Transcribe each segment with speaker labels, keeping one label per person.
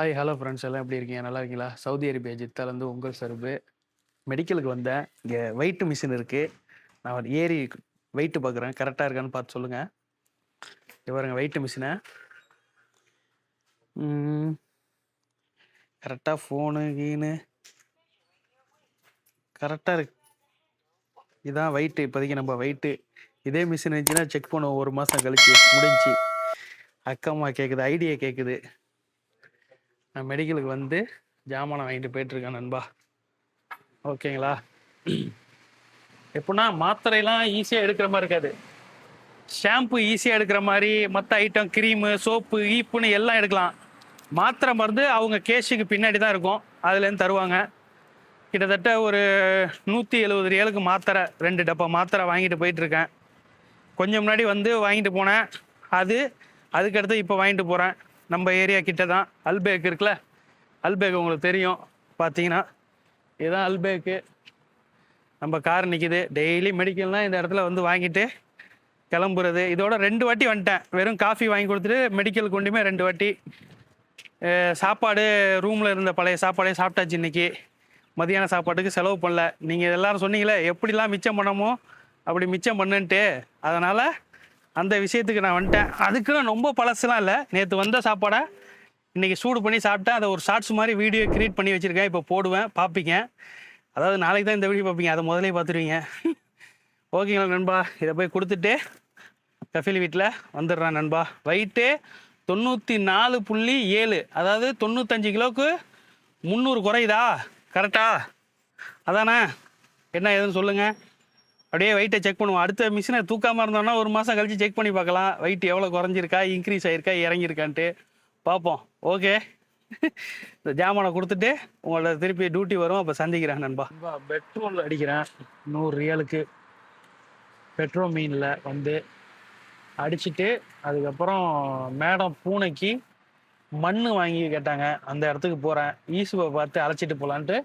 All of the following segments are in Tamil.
Speaker 1: ஹாய் ஹலோ ஃப்ரெண்ட்ஸ் எல்லாம் எப்படி இருக்கீங்க நல்லா இருக்கீங்களா சவுதி அரேபியா ஜித்தாலேருந்து உங்கள் சருப்பு மெடிக்கலுக்கு வந்தேன் இங்கே வெயிட் மிஷின் இருக்குது நான் ஒரு ஏறி வெயிட்டு பார்க்குறேன் கரெக்டாக இருக்கான்னு பார்த்து சொல்லுங்கள் இவருங்க வெயிட்டு மிஷினை கரெக்டாக ஃபோனு கீனு கரெக்டாக இருக்கு இதான் வெயிட்டு இப்போதைக்கு நம்ம வெயிட்டு இதே மிஷின் இருந்துச்சுன்னா செக் பண்ணுவோம் ஒரு மாதம் கழிச்சு முடிஞ்சு அக்கம்மா கேட்குது ஐடியா கேட்குது நான் மெடிக்கலுக்கு வந்து ஜாமான் வாங்கிட்டு போயிட்டுருக்கேன் நண்பா ஓகேங்களா எப்படின்னா மாத்திரையெல்லாம் ஈஸியாக எடுக்கிற மாதிரி இருக்காது ஷாம்பு ஈஸியாக எடுக்கிற மாதிரி மற்ற ஐட்டம் க்ரீமு சோப்பு ஈப்புன்னு எல்லாம் எடுக்கலாம் மாத்திரை மருந்து அவங்க கேஷுக்கு பின்னாடி தான் இருக்கும் அதுலேருந்து தருவாங்க கிட்டத்தட்ட ஒரு நூற்றி எழுபது ரியலுக்கு மாத்திரை ரெண்டு டப்பா மாத்திரை வாங்கிட்டு போயிட்டுருக்கேன் கொஞ்சம் முன்னாடி வந்து வாங்கிட்டு போனேன் அது அதுக்கடுத்து இப்போ வாங்கிட்டு போகிறேன் நம்ம ஏரியா கிட்ட தான் அல்பேக் இருக்குல்ல அல்பேக் உங்களுக்கு தெரியும் பார்த்தீங்கன்னா இதுதான் அல்பேக்கு நம்ம கார் நிற்கிது டெய்லி மெடிக்கல்னால் இந்த இடத்துல வந்து வாங்கிட்டு கிளம்புறது இதோட ரெண்டு வாட்டி வந்துட்டேன் வெறும் காஃபி வாங்கி கொடுத்துட்டு மெடிக்கல் கொண்டுமே ரெண்டு வாட்டி சாப்பாடு ரூமில் இருந்த பழைய சாப்பாடே சாப்பிட்டாச்சு இன்றைக்கி மதியான சாப்பாட்டுக்கு செலவு பண்ணல நீங்கள் எல்லோரும் சொன்னீங்களே எப்படிலாம் மிச்சம் பண்ணமோ அப்படி மிச்சம் பண்ணுன்ட்டு அதனால் அந்த விஷயத்துக்கு நான் வந்துட்டேன் அதுக்குன்னு ரொம்ப பழசுலாம் இல்லை நேற்று வந்த சாப்பாடை இன்றைக்கி சூடு பண்ணி சாப்பிட்டேன் அதை ஒரு ஷார்ட்ஸ் மாதிரி வீடியோ க்ரியேட் பண்ணி வச்சுருக்கேன் இப்போ போடுவேன் பார்ப்பீங்க அதாவது நாளைக்கு தான் இந்த வீடியோ பார்ப்பீங்க அதை முதலே பார்த்துருவீங்க ஓகேங்களா நண்பா இதை போய் கொடுத்துட்டு கஃபில் வீட்டில் வந்துடுறேன் நண்பா வெயிட்டு தொண்ணூற்றி நாலு புள்ளி ஏழு அதாவது தொண்ணூத்தஞ்சு கிலோவுக்கு முந்நூறு குறையுதா கரெக்டா அதானே என்ன ஏதுன்னு சொல்லுங்கள் அப்படியே வெயிட்டை செக் பண்ணுவோம் அடுத்த மிஷினை தூக்காமல் இருந்தோம்னா ஒரு மாதம் கழித்து செக் பண்ணி பார்க்கலாம் வெயிட் எவ்வளோ குறைஞ்சிருக்கா இன்க்ரீஸ் ஆகிருக்கா இறங்கியிருக்கான்ட்டு பார்ப்போம் ஓகே இந்த ஜாமானை கொடுத்துட்டு உங்களோட திருப்பி டியூட்டி வரும் அப்போ சந்திக்கிறேன் நண்பா பெட்ரோல் அடிக்கிறேன் நூறு ரியலுக்கு பெட்ரோல் மீனில் வந்து அடிச்சுட்டு அதுக்கப்புறம் மேடம் பூனைக்கு மண் வாங்கி கேட்டாங்க அந்த இடத்துக்கு போகிறேன் ஈசுவை பார்த்து அழைச்சிட்டு போகலான்ட்டு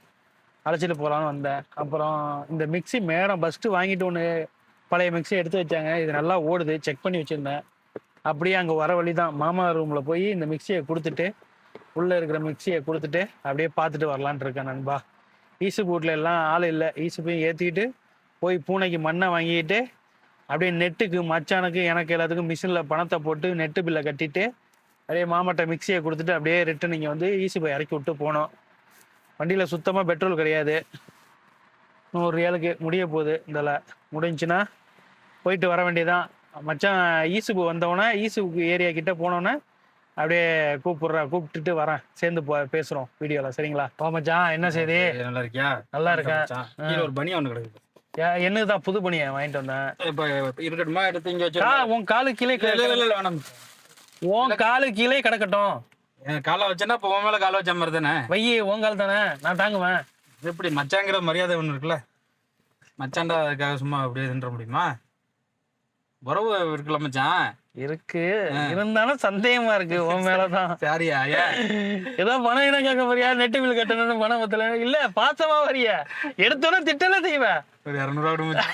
Speaker 1: அழைச்சிட்டு போகலான்னு வந்தேன் அப்புறம் இந்த மிக்சி மேடம் ஃபஸ்ட்டு வாங்கிட்டு ஒன்று பழைய மிக்சி எடுத்து வச்சாங்க இது நல்லா ஓடுது செக் பண்ணி வச்சுருந்தேன் அப்படியே அங்கே வர வழி தான் மாமா ரூமில் போய் இந்த மிக்சியை கொடுத்துட்டு உள்ளே இருக்கிற மிக்சியை கொடுத்துட்டு அப்படியே பார்த்துட்டு வரலான்ட்டு இருக்கேன் நண்பா ஈசு கூட்டில் எல்லாம் ஆள் இல்லை ஈசு போய் ஏற்றிக்கிட்டு போய் பூனைக்கு மண்ணை வாங்கிட்டு அப்படியே நெட்டுக்கு மச்சானுக்கு எனக்கு எல்லாத்துக்கும் மிஷினில் பணத்தை போட்டு நெட்டு பில்லை கட்டிட்டு அப்படியே மாமட்ட மிக்சியை கொடுத்துட்டு அப்படியே ரிட்டன் நீங்கள் வந்து ஈசி போய் இறக்கி விட்டு போனோம் வண்டியில் சுத்தமாக பெட்ரோல் கிடையாது நூறு ஏழுக்கு முடிய போகுது இதில் முடிஞ்சுன்னா போயிட்டு வர வேண்டியதான் மச்சான் ஈசுபு வந்தவொன்னே ஈசுபுக்கு ஏரியா கிட்டே போனோன்னே அப்படியே கூப்பிடுறேன் கூப்பிட்டுட்டு வரேன் சேர்ந்து பேசுகிறோம் வீடியோவில் சரிங்களா ஓ மச்சான் என்ன செய்தி நல்லா இருக்கியா நல்லா இருக்கேன்
Speaker 2: ஒரு பனியா ஒன்று கிடக்குது
Speaker 1: என்னது தான் புது பணியை வாங்கிட்டு வந்தேன்
Speaker 2: இப்போ
Speaker 1: உன் காலு கீழே உன் காலு கீழே கிடக்கட்டும்
Speaker 2: காலை வச்சேன்னா இப்போ உன் மேல காலை வச்ச மாதிரி தானே
Speaker 1: வையி உன் கால் தானே நான் தாங்குவேன்
Speaker 2: எப்படி மச்சாங்கிற மரியாதை ஒன்று இருக்குல்ல மச்சாண்டா அதுக்காக சும்மா அப்படியே தின்ற முடியுமா உறவு இருக்குல்ல மச்சான்
Speaker 1: இருக்கு இருந்தாலும் சந்தேகமா இருக்கு உன் மேலதான் சரியா ஏதோ பணம் என்ன கேட்க போறியா நெட்டு மில் கட்டணும்னு பணம் பத்தல இல்ல பாசமா வரியா எடுத்தோட திட்டல செய்வேன்
Speaker 2: ஒரு இரநூறுவா விடுமா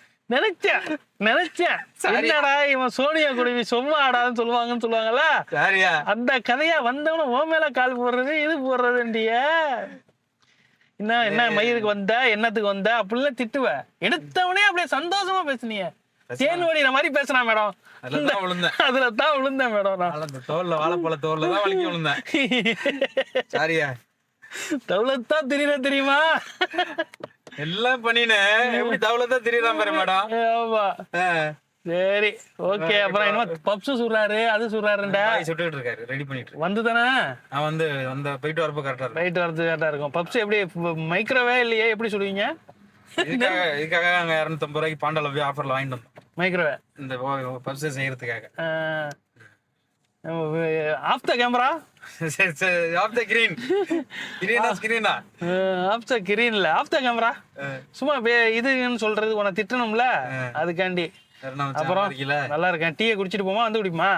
Speaker 1: நினைச்சேன் நினைச்சேன் என்னடா இவன் சோனியா குருவி சொம்மாடான்னு சொல்லுவாங்கன்னு சொல்லுவாங்கல்ல சரியா அந்த கதையா வந்தவன ஓ மேல கால் போடுறது இது போடுறதுண்டிய என்ன என்ன மயிருக்கு வந்த என்னத்துக்கு வந்த அப்படிலாம் திட்டுவ எடுத்தவனே அப்படியே சந்தோஷமா பேசுனிய தேன் ஓடின மாதிரி பேசுனா மேடம்
Speaker 2: அதுல
Speaker 1: தான் விழுந்தேன் மேடம் நான்
Speaker 2: தோல்ல வாழைப்பழ தோல்ல தான் வலிக்க விழுந்தேன் சரியா
Speaker 1: தவளத்தான் தெரியுமா
Speaker 2: எல்லாம் பண்ணினேன் எப்படி தவளதான் திரியலாம் பாரு மேடம் ஆமா
Speaker 1: சரி ஓகே அப்புறம் என்ன பப்ஸ் சுடுறாரு அது சுடுறாருண்டா
Speaker 2: சுட்டுட்டு இருக்காரு ரெடி பண்ணிட்டு வந்து தானே நான் வந்து அந்த போயிட்டு வரப்போ கரெக்டா இருக்கும்
Speaker 1: போயிட்டு வரது கரெக்டா இருக்கும் பப்ஸ் எப்படி மைக்ரோவே இல்லையே எப்படி சொல்வீங்க
Speaker 2: இதுக்காக இதுக்காக நாங்க இரநூத்தம்பது ரூபாய்க்கு பாண்டால போய் ஆஃபர்ல வாங்கிட்டு வந்தோம் மைக்ரோவே இந்த பப்ஸ் செய்யறதுக்காக of the camera of the green கிரீனா ஸ்கிரீனா
Speaker 1: ஆஃப் த கிரீன்ல ஆஃப் த கேமரா சும்மா இதுன்னு சொல்றது உன்னை திட்டணும்ல அதுக்காண்டி அப்புறம் நல்லா இருக்கேன் டீயை குடிச்சிட்டு போமா வந்து குடிப்போமா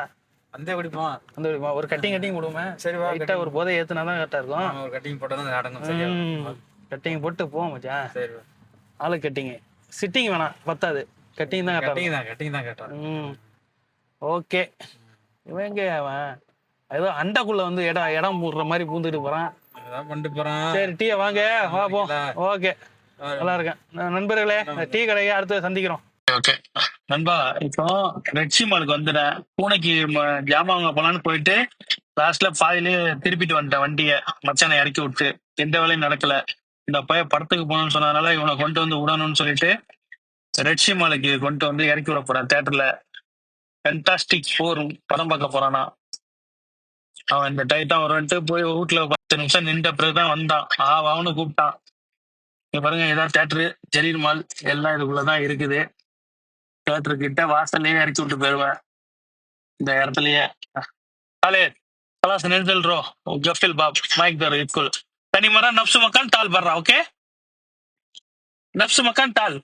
Speaker 1: வந்தே குடிப்போம் வந்து குடிப்போம் ஒரு கட்டிங் கட்டிங் போடுவோமே சரி கிட்ட ஒரு போதை ஏத்துனா தான் கரெக்டாக இருக்கும்
Speaker 2: ஒரு கட்டிங் போட்டா தான் நடக்கும் சரியா
Speaker 1: கட்டிங் போட்டு போவோம் மச்சான் சரி ஆளு கட்டிங் சிட்டிங் வேணாம் பத்தாது கட்டிங் தான் கட்டிங்
Speaker 2: தான் கட்டிங் தான் கரெக்டா
Speaker 1: ஓகே இவன் எங்க அவன் ஏதோ அண்டைக்குள்ள வந்து இடம் இடம் போடுற மாதிரி பூந்துட்டு போறான் பண்ணிட்டு போறான் சரி டீ வாங்க பாப்போம் ஓகே நல்லா இருக்கேன் நண்பர்களே டீ கடையை அடுத்து சந்திக்கிறோம்
Speaker 2: ஓகே நண்பா இப்போ ரெட்சி மாலுக்கு வந்துட்டேன் பூனைக்கு ஜாமான் வாங்க போலான்னு போயிட்டு லாஸ்ட்ல பாதிலே திருப்பிட்டு வந்துட்டேன் வண்டியை மச்சானை இறக்கி விட்டு எந்த வேலையும் நடக்கல இந்த பைய படத்துக்கு போகணும்னு சொன்னதுனால இவனை கொண்டு வந்து விடணும்னு சொல்லிட்டு ரெட்சி மாலுக்கு கொண்டு வந்து இறக்கி விட போறேன் தேட்டர்ல ஃபென்டாஸ்டிக் ஃபோர் படம் பார்க்க போறானா அவன் இந்த டைத்தான் வருவன்ட்டு போய் வீட்டுல பத்து நிமிஷம் நின்ற பிறகுதான் வந்தான் ஆ அவனு கூப்பிட்டான் இங்க பாருங்க ஏதாவது தேட்டரு ஜெரீர் மால் எல்லாம் இதுக்குள்ளதான் இருக்குது தேட்டரு கிட்ட வாசல்லையே இறக்கி விட்டு போயிடுவேன் இந்த இடத்துலயே காலே கலாச நிறுத்தல் ரோ ஜஃபில் பாப் மைக் தர் தனி தனிமரா நப்சு மக்கான் தால் பர்றா ஓகே நப்சு மக்கான் தால்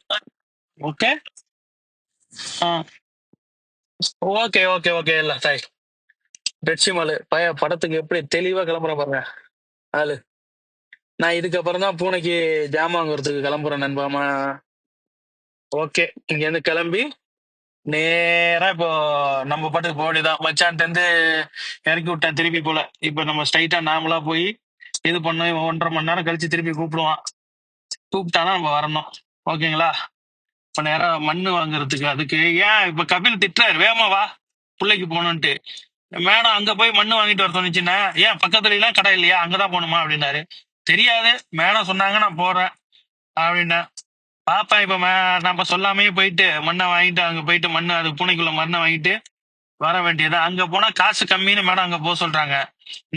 Speaker 2: ஓகே ஆ ஓகே ஓகே ஓகே இல்ல தாய் வெற்றிமாலு பய படத்துக்கு எப்படி தெளிவா கிளம்புற பாருங்க ஆளு நான் இதுக்கப்புறம் தான் பூனைக்கு ஜாமாங்கிறதுக்கு கிளம்புறேன் நண்பாமா ஓகே இங்கேருந்து கிளம்பி நேரா இப்போ நம்ம பாட்டுக்கு போக வேண்டியதான் மச்சான்ட்டு இருந்து இறக்கி விட்டேன் திருப்பி போல இப்ப நம்ம ஸ்ட்ரைட்டா நாமளா போய் இது பண்ணோம் ஒன்றரை மணி நேரம் கழிச்சு திருப்பி கூப்பிடுவான் கூப்பிட்டானா நம்ம வரணும் ஓகேங்களா இப்ப நேரம் மண்ணு வாங்குறதுக்கு அதுக்கு ஏன் இப்ப கபில் திட்டுறாரு வேமா வா பிள்ளைக்கு போகணும்ட்டு மேடம் அங்க போய் மண்ணு வாங்கிட்டு வர சொன்னிச்சுன்னா ஏன் பக்கத்துல எல்லாம் கடை இல்லையா அங்கதான் போகணுமா அப்படின்னாரு தெரியாது மேடம் சொன்னாங்க நான் போறேன் அப்படின்னா பாப்பா இப்ப நம்ம சொல்லாமே போயிட்டு மண்ணை வாங்கிட்டு அங்க போயிட்டு மண்ணு அது பூனைக்குள்ள மண்ணை வாங்கிட்டு வர வேண்டியது அங்க போனா காசு கம்மின்னு மேடம் அங்க போக சொல்றாங்க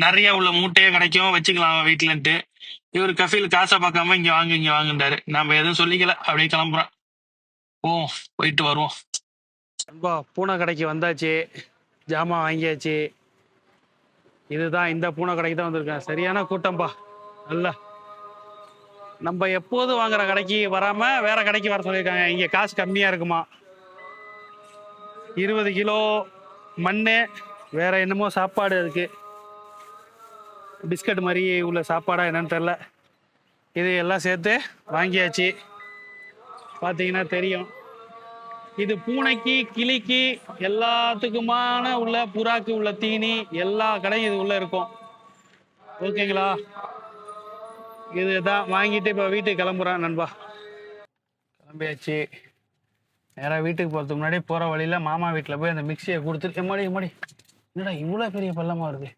Speaker 2: நிறைய உள்ள மூட்டையே கிடைக்கும் வச்சுக்கலாம் வீட்டுலன்ட்டு இவர் கஃபீல் காசை பார்க்காம இங்க வாங்க இங்க வாங்குன்றாரு நம்ம எதுவும் சொல்லிக்கல அப்படியே கிளம்புறோம் போவோம் போயிட்டு வருவோம்
Speaker 1: அன்பா பூனை கடைக்கு வந்தாச்சு ஜாமான் வாங்கியாச்சு இதுதான் இந்த பூனை கடைக்கு தான் வந்திருக்கேன் சரியான கூட்டம்பா நல்லா நம்ம எப்போது வாங்குற கடைக்கு வராம வேற கடைக்கு வர சொல்லியிருக்காங்க இங்க காசு கம்மியா இருக்குமா இருபது கிலோ மண் வேற என்னமோ சாப்பாடு அதுக்கு பிஸ்கட் மாதிரி உள்ள சாப்பாடா என்னன்னு தெரில இது எல்லாம் சேர்த்து வாங்கியாச்சு பார்த்தீங்கன்னா தெரியும் இது பூனைக்கு கிளிக்கு எல்லாத்துக்குமான உள்ள புறாக்கு உள்ள தீனி எல்லா கடையும் இது உள்ள இருக்கும் ஓகேங்களா இது தான் வாங்கிட்டு இப்போ வீட்டுக்கு கிளம்புறேன் நண்பா கிளம்பியாச்சு நேராக வீட்டுக்கு போகிறதுக்கு முன்னாடி போகிற வழியில் மாமா வீட்டில் போய் அந்த மிக்சியை கொடுத்துட்டு எம்மாடி எம்மாடி என்னடா இவ்வளோ பெரிய பள்ளமாக இருக்குது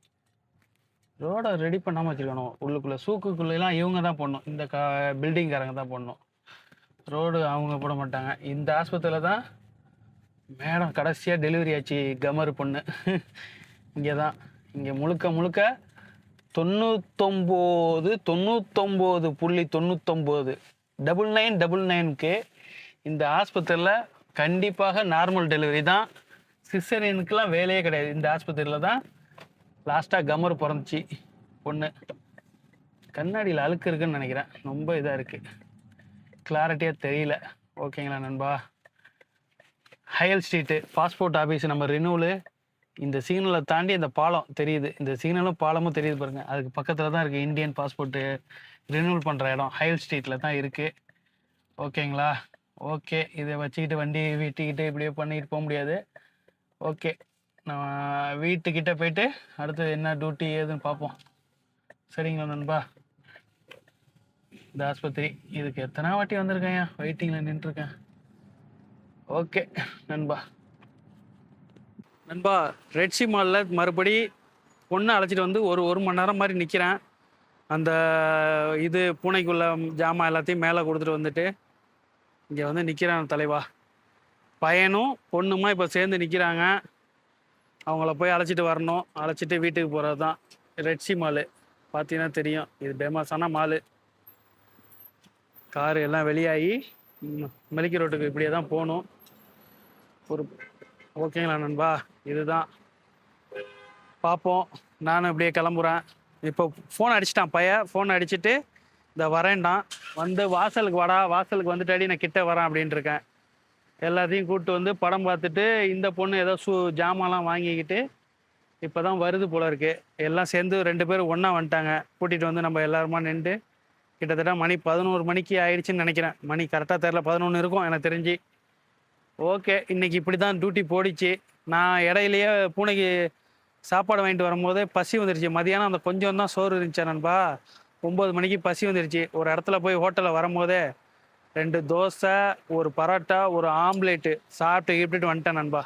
Speaker 1: ரோடை ரெடி பண்ணாமல் வச்சுருக்கணும் உள்ளுக்குள்ளே சூக்குக்குள்ளெல்லாம் இவங்க தான் போடணும் இந்த க பில்டிங்காரங்க தான் போடணும் ரோடு அவங்க போட மாட்டாங்க இந்த ஆஸ்பத்திரியில் தான் மேடம் கடைசியாக டெலிவரி ஆச்சு கமர் பொண்ணு இங்கே தான் இங்கே முழுக்க முழுக்க தொண்ணூத்தொம்போது தொண்ணூத்தொம்போது புள்ளி தொண்ணூத்தொம்போது டபுள் நைன் டபுள் நைனுக்கு இந்த ஆஸ்பத்திரியில் கண்டிப்பாக நார்மல் டெலிவரி தான் சிசரியனுக்கெல்லாம் வேலையே கிடையாது இந்த ஆஸ்பத்திரியில் தான் லாஸ்ட்டாக கமர் பிறந்துச்சு பொண்ணு கண்ணாடியில் அழுக்கு இருக்குன்னு நினைக்கிறேன் ரொம்ப இதாக இருக்குது கிளாரிட்டியாக தெரியல ஓகேங்களா நண்பா ஹையல் ஸ்ட்ரீட்டு பாஸ்போர்ட் ஆஃபீஸ் நம்ம ரினூவலு இந்த சிக்னலை தாண்டி இந்த பாலம் தெரியுது இந்த சிக்னலும் பாலமும் தெரியுது பாருங்கள் அதுக்கு பக்கத்தில் தான் இருக்குது இந்தியன் பாஸ்போர்ட்டு ரினூவல் பண்ணுற இடம் ஹையல் ஸ்ட்ரீட்டில் தான் இருக்குது ஓகேங்களா ஓகே இதை வச்சுக்கிட்டு வண்டி வீட்டுக்கிட்டே இப்படியே பண்ணிட்டு போக முடியாது ஓகே நம்ம வீட்டுக்கிட்ட போயிட்டு அடுத்து என்ன டியூட்டி ஏதுன்னு பார்ப்போம் சரிங்களா நண்பா இந்த ஆஸ்பத்திரி இதுக்கு எத்தனை வாட்டி வந்திருக்கேன் வெயிட்டிங்கில் நின்றுருக்கேன் ஓகே நண்பா நண்பா ரெட்சி மாலில் மறுபடி பொண்ணை அழைச்சிட்டு வந்து ஒரு ஒரு மணி நேரம் மாதிரி நிற்கிறேன் அந்த இது பூனைக்குள்ள ஜாமான் எல்லாத்தையும் மேலே கொடுத்துட்டு வந்துட்டு இங்கே வந்து நிற்கிறான் தலைவா பையனும் பொண்ணுமா இப்போ சேர்ந்து நிற்கிறாங்க அவங்கள போய் அழைச்சிட்டு வரணும் அழைச்சிட்டு வீட்டுக்கு போகிறது தான் ரெட்சி மாலு பார்த்தீங்கன்னா தெரியும் இது பேமஸான மாலு கார் எல்லாம் வெளியாகி மெலிக்கி ரோட்டுக்கு இப்படியே தான் போகணும் ஒரு ஓகேங்களா நண்பா இதுதான் பார்ப்போம் நானும் இப்படியே கிளம்புறேன் இப்போ ஃபோன் அடிச்சிட்டான் பையன் ஃபோன் அடிச்சுட்டு இந்த வரேன்டான் வந்து வாசலுக்கு வாடா வாசலுக்கு வந்துட்டு அடி நான் கிட்டே வரேன் அப்படின்ட்டு இருக்கேன் எல்லாத்தையும் கூப்பிட்டு வந்து படம் பார்த்துட்டு இந்த பொண்ணு ஏதோ சூ ஜாமான்லாம் வாங்கிக்கிட்டு இப்போ தான் வருது போல இருக்குது எல்லாம் சேர்ந்து ரெண்டு பேரும் ஒன்றா வந்துட்டாங்க கூட்டிகிட்டு வந்து நம்ம எல்லாருமா நின்று கிட்டத்தட்ட மணி பதினோரு மணிக்கு ஆயிடுச்சுன்னு நினைக்கிறேன் மணி கரெக்டாக தெரில பதினொன்று இருக்கும் எனக்கு தெரிஞ்சு ஓகே இன்னைக்கு இப்படி தான் டியூட்டி போடிச்சு நான் இடையிலேயே பூனைக்கு சாப்பாடு வாங்கிட்டு வரும்போதே பசி வந்துருச்சு மதியானம் அந்த கொஞ்சம் தான் சோறு இருந்துச்சு நண்பா ஒம்பது மணிக்கு பசி வந்துருச்சு ஒரு இடத்துல போய் ஹோட்டலில் வரும்போதே ரெண்டு தோசை ஒரு பரோட்டா ஒரு ஆம்லேட்டு சாப்பிட்டு கீப்பிட்டு வந்துட்டேன் நண்பா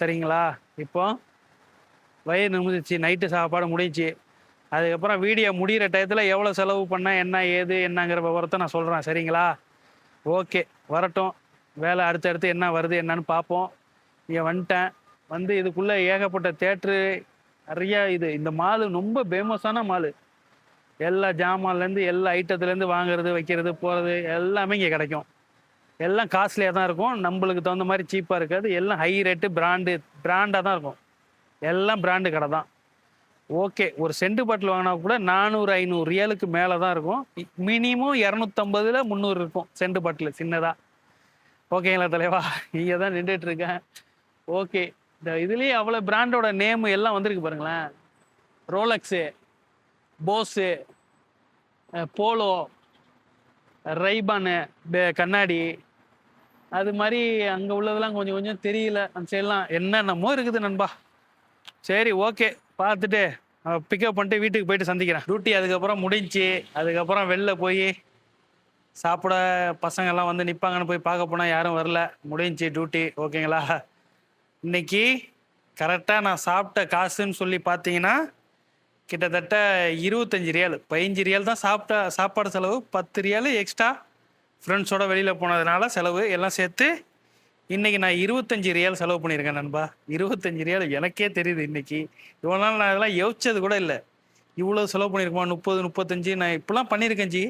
Speaker 1: சரிங்களா இப்போ வயிறு நிமிந்துச்சு நைட்டு சாப்பாடு முடிஞ்சிச்சு அதுக்கப்புறம் வீடியோ முடிகிற டயத்தில் எவ்வளோ செலவு பண்ண என்ன ஏது என்னங்கிற விவரத்தை நான் சொல்கிறேன் சரிங்களா ஓகே வரட்டும் வேலை அடுத்தடுத்து என்ன வருது என்னன்னு பார்ப்போம் இங்கே வந்துட்டேன் வந்து இதுக்குள்ளே ஏகப்பட்ட தேட்ரு நிறையா இது இந்த மாலு ரொம்ப ஃபேமஸான மாலு எல்லா ஜாமான்லேருந்து எல்லா ஐட்டத்துலேருந்து வாங்குறது வைக்கிறது போகிறது எல்லாமே இங்கே கிடைக்கும் எல்லாம் காஸ்ட்லியாக தான் இருக்கும் நம்மளுக்கு தகுந்த மாதிரி சீப்பாக இருக்காது எல்லாம் ஹை ரேட்டு பிராண்டு பிராண்டாக தான் இருக்கும் எல்லாம் பிராண்டு கடை தான் ஓகே ஒரு செண்டு பாட்டில் வாங்கினா கூட நானூறு ஐநூறு ரியலுக்கு மேலே தான் இருக்கும் மினிமம் இரநூத்தம்பதுல முந்நூறு இருக்கும் செண்டு பாட்டில் சின்னதாக ஓகேங்களா தலைவா இங்கே தான் நின்றுட்டு இருக்கேன் ஓகே இந்த இதுலேயே அவ்வளோ பிராண்டோட நேம் எல்லாம் வந்திருக்கு பாருங்களேன் ரோலக்ஸு போஸு போலோ ரைபானு கண்ணாடி அது மாதிரி அங்கே உள்ளதெல்லாம் கொஞ்சம் கொஞ்சம் தெரியல அந்த சைடெலாம் என்னென்னமோ இருக்குது நண்பா சரி ஓகே பார்த்துட்டு பிக்கப் பண்ணிட்டு வீட்டுக்கு போயிட்டு சந்திக்கிறேன் டியூட்டி அதுக்கப்புறம் முடிஞ்சு அதுக்கப்புறம் வெளில போய் சாப்பிட பசங்கள்லாம் வந்து நிற்பாங்கன்னு போய் பார்க்க போனால் யாரும் வரல முடிஞ்சு டியூட்டி ஓகேங்களா இன்னைக்கு கரெக்டாக நான் சாப்பிட்ட காசுன்னு சொல்லி பார்த்தீங்கன்னா கிட்டத்தட்ட இருபத்தஞ்சி ரியால் பதிஞ்சு ரியால் தான் சாப்பிட்ட சாப்பாடு செலவு பத்து ரியால் எக்ஸ்ட்ரா ஃப்ரெண்ட்ஸோட வெளியில் போனதுனால செலவு எல்லாம் சேர்த்து இன்னைக்கு நான் இருபத்தஞ்சு ரியால் செலவு பண்ணியிருக்கேன் நண்பா இருபத்தஞ்சு ரியால் எனக்கே தெரியுது இன்னைக்கு இவ்வளோ நாள் நான் அதெல்லாம் யோசிச்சது கூட இல்லை இவ்வளோ செலவு பண்ணியிருக்கோமா முப்பது முப்பத்தஞ்சு நான் இப்படிலாம் பண்ணியிருக்கேன் ஜி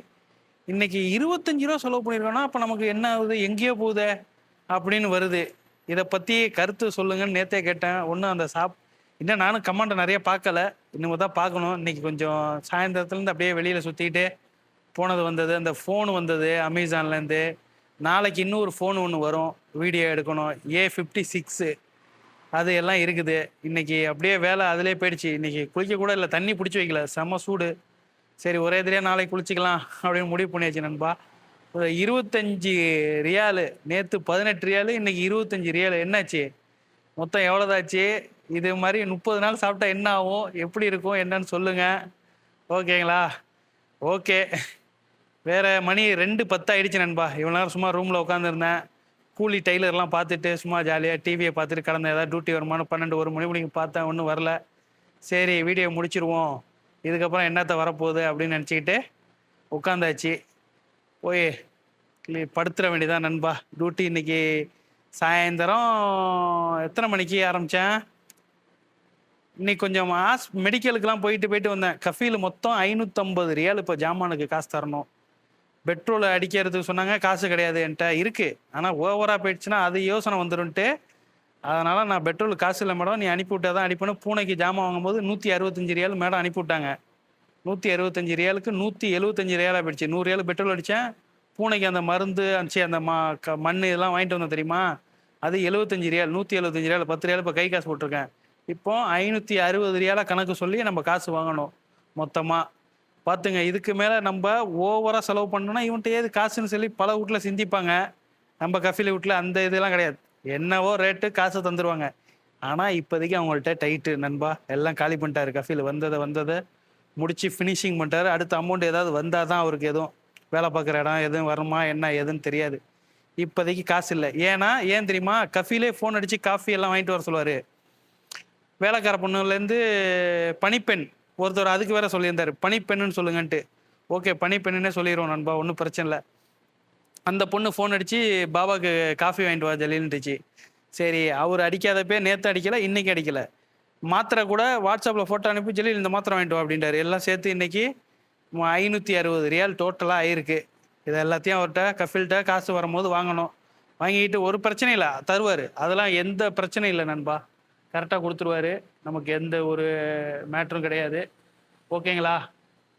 Speaker 1: இன்னைக்கு இருபத்தஞ்சு ரூபா செலவு பண்ணியிருக்கோன்னா அப்போ நமக்கு என்ன ஆகுது எங்கேயோ போகுதே அப்படின்னு வருது இதை பற்றி கருத்து சொல்லுங்கன்னு நேற்றே கேட்டேன் ஒன்றும் அந்த சாப் இன்னும் நானும் கமாண்டை நிறைய பார்க்கல இன்னும் தான் பார்க்கணும் இன்னைக்கு கொஞ்சம் சாயந்தரத்துலேருந்து அப்படியே வெளியில் சுற்றிக்கிட்டு போனது வந்தது அந்த ஃபோன் வந்தது அமேசான்லேருந்து நாளைக்கு இன்னொரு ஃபோன் ஒன்று வரும் வீடியோ எடுக்கணும் ஏ ஃபிஃப்டி சிக்ஸு அது எல்லாம் இருக்குது இன்றைக்கி அப்படியே வேலை அதிலே போயிடுச்சு இன்றைக்கி குளிக்க கூட இல்லை தண்ணி பிடிச்சி வைக்கல செம்ம சூடு சரி ஒரே தெரியா நாளைக்கு குளிச்சிக்கலாம் அப்படின்னு முடிவு பண்ணியாச்சு நண்பா இருபத்தஞ்சி ரியாலு நேற்று பதினெட்டு ரியாலு இன்றைக்கி இருபத்தஞ்சி ரியாலு என்னாச்சு மொத்தம் எவ்வளோதாச்சு இது மாதிரி முப்பது நாள் சாப்பிட்டா என்ன ஆகும் எப்படி இருக்கும் என்னன்னு சொல்லுங்கள் ஓகேங்களா ஓகே வேற மணி ரெண்டு பத்து ஆயிடுச்சு நண்பா இவ்வளோ நேரம் சும்மா ரூமில் உட்காந்துருந்தேன் கூலி டெய்லர்லாம் பார்த்துட்டு சும்மா ஜாலியாக டிவியை பார்த்துட்டு கடந்த ஏதாவது டியூட்டி வருமானம் பன்னெண்டு ஒரு மணி மணிக்கு பார்த்தேன் ஒன்றும் வரல சரி வீடியோ முடிச்சிருவோம் இதுக்கப்புறம் என்னத்தை வரப்போகுது அப்படின்னு நினச்சிக்கிட்டு உட்காந்தாச்சு ஓய் படுத்துட வேண்டியதான் நண்பா டியூட்டி இன்னைக்கு சாயந்தரம் எத்தனை மணிக்கு ஆரம்பித்தேன் இன்னைக்கு கொஞ்சம் ஆஸ் மெடிக்கலுக்கெலாம் போயிட்டு போயிட்டு வந்தேன் கஃபீல் மொத்தம் ஐநூற்றம்பது ரியால் இப்போ ஜாமானுக்கு காசு தரணும் பெட்ரோல் அடிக்கிறதுக்கு சொன்னாங்க காசு கிடையாது என்கிட்ட இருக்குது ஆனால் ஓவராக போயிடுச்சுன்னா அது யோசனை வந்துடும்ட்டு அதனால் நான் பெட்ரோல் காசு இல்லை மேடம் நீ அனுப்பிவிட்டா தான் அனுப்பணும் பூனைக்கு ஜாமான் வாங்கும்போது நூற்றி அறுபத்தஞ்சு ரியால் மேடம் அனுப்பிவிட்டாங்க நூற்றி அறுபத்தஞ்சு ரியாலுக்கு நூற்றி எழுபத்தஞ்சு ரியாலாக போயிடுச்சு நூறு ரியால் பெட்ரோல் அடித்தேன் பூனைக்கு அந்த மருந்து அனுச்சி அந்த மா க மண் இதெல்லாம் வாங்கிட்டு வந்தோம் தெரியுமா அது எழுபத்தஞ்சு ரியால் நூற்றி எழுபத்தஞ்சு ரியால் பத்து ரியால் இப்போ கை காசு போட்டிருக்கேன் இப்போ ஐநூற்றி அறுபது ரியாலாக கணக்கு சொல்லி நம்ம காசு வாங்கணும் மொத்தமாக பார்த்துங்க இதுக்கு மேலே நம்ம ஓவராக செலவு பண்ணோன்னா இவன்ட்டு ஏது காசுன்னு சொல்லி பல வீட்டில் சிந்திப்பாங்க நம்ம கஃபில் வீட்டில் அந்த இதெல்லாம் கிடையாது என்னவோ ரேட்டு காசு தந்துடுவாங்க ஆனால் இப்போதைக்கு அவங்கள்ட்ட டைட்டு நண்பா எல்லாம் காலி பண்ணிட்டாரு கஃபில் வந்ததை வந்ததை முடிச்சு ஃபினிஷிங் பண்ணிட்டாரு அடுத்த அமௌண்ட் ஏதாவது வந்தால் தான் அவருக்கு எதுவும் வேலை பார்க்குற இடம் எதுவும் வருமா என்ன எதுன்னு தெரியாது இப்போதைக்கு காசு இல்லை ஏன்னா ஏன் தெரியுமா கஃபிலே ஃபோன் அடித்து காஃபி எல்லாம் வாங்கிட்டு வர சொல்லுவார் வேலைக்கார பொண்ணுலேருந்து பனிப்பெண் ஒருத்தர் அதுக்கு வேற சொல்லியிருந்தார் பனிப்பெண்ணுன்னு சொல்லுங்கன்ட்டு ஓகே பனிப்பெண்ணுன்னே சொல்லிடுவோம் நண்பா ஒன்றும் பிரச்சனை இல்லை அந்த பொண்ணு ஃபோன் அடித்து பாபாவுக்கு காஃபி வாங்கிட்டு வா ஜலின்ட்டுச்சு சரி அவர் அடிக்காதப்பே நேற்று அடிக்கலை இன்றைக்கி அடிக்கலை மாத்திரை கூட வாட்ஸ்அப்பில் ஃபோட்டோ அனுப்பி ஜலீல் இந்த மாத்திரை வாங்கிட்டு வா அப்படின்றாரு எல்லாம் சேர்த்து இன்றைக்கி ஐநூற்றி அறுபது ரியால் டோட்டலாக ஆயிருக்கு இது எல்லாத்தையும் அவர்கிட்ட கஃபில்கிட்ட காசு வரும்போது வாங்கணும் வாங்கிட்டு ஒரு பிரச்சனையும் இல்லை தருவார் அதெல்லாம் எந்த பிரச்சனையும் இல்லை நண்பா கரெக்டாக கொடுத்துருவாரு நமக்கு எந்த ஒரு மேட்ரும் கிடையாது ஓகேங்களா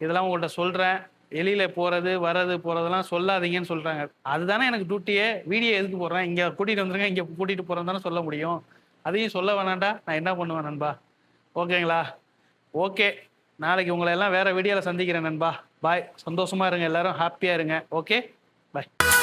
Speaker 1: இதெல்லாம் உங்கள்கிட்ட சொல்கிறேன் வெளியில் போகிறது வர்றது போகிறதெல்லாம் சொல்லாதீங்கன்னு சொல்கிறாங்க அதுதானே எனக்கு டியூட்டியே வீடியோ எதுக்கு போடுறேன் இங்கே கூட்டிகிட்டு வந்துருங்க இங்கே கூட்டிகிட்டு போகிறோம் தானே சொல்ல முடியும் அதையும் சொல்ல வேணாண்டா நான் என்ன பண்ணுவேன் நண்பா ஓகேங்களா ஓகே நாளைக்கு உங்களை எல்லாம் வேறு வீடியோவில் சந்திக்கிறேன் நண்பா பாய் சந்தோஷமாக இருங்க எல்லோரும் ஹாப்பியாக இருங்க ஓகே பாய்